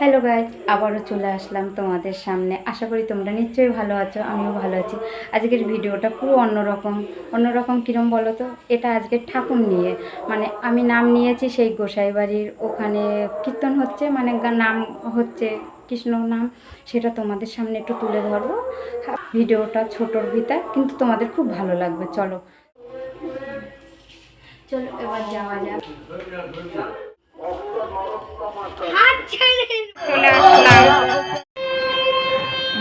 Hello guys আবারও চলে আসলাম তোমাদের সামনে। আশা করি তোমরা নিশ্চয়ই ভালো আছো, আমিও ভালো আছি। আজকের ভিডিওটা পুরো অন্যরকম। অন্যরকম কীরম বলো তো? এটা আজকে ঠাকুর নিয়ে। মানে আমি নাম নিয়েছি সেই গোসাই বাড়ির, ওখানে কীর্তন হচ্ছে মানে নাম হচ্ছে, কৃষ্ণ নাম, সেটা তোমাদের সামনে একটু তুলে ধরবো। ভিডিওটা ছোটোর ভিতর, কিন্তু তোমাদের খুব ভালো লাগবে, চলো। চলো, এবার যাওয়া যাক।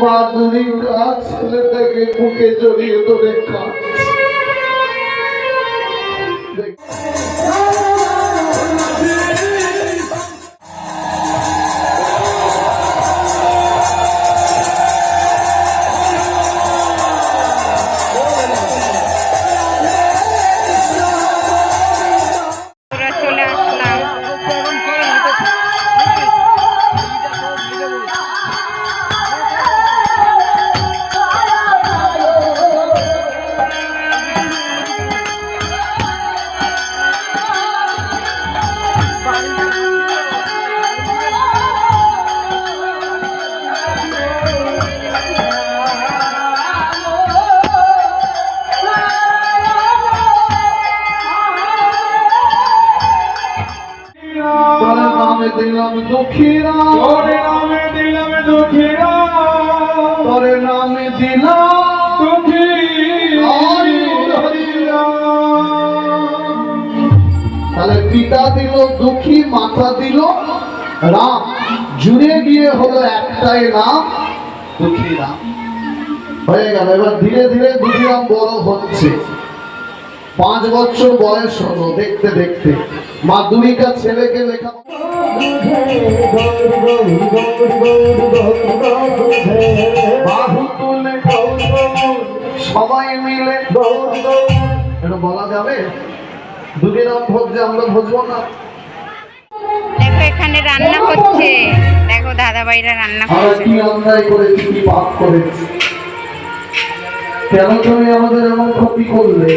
মাধুরী কাজ ছেলেটাকে বুকে জড়িয়ে ধরে কাঁদছে। নামে দিলাম দুঃখীরা। তোরে নামে দিলাম দুঃখীরা। তোর নামে দিলাম তাহলে পিতা দিল দুঃখী মাতা দিল রাম। জুড়ে গিয়ে হলো একটাই নাম দুঃখী রাম হয়ে গেল এবার ধীরে ধীরে দুঃখী রাম বড় হচ্ছে। পাঁচ বছর বয়স হলো দেখতে দেখতে। মাধ্যমিকা ছেলেকে লেখা বাহু তুলে সবাই মিলে এটা বলা যাবে? দুদিন ভোজ আমরা ভোজবো না। দেখো এখানে রান্না হচ্ছে। দেখো দাদা ভাইরা রান্না করছে। কি অন্যায় করেছি কি পাপ করেছি। কেন তুমি আমাদের এমন ক্ষতি করলে?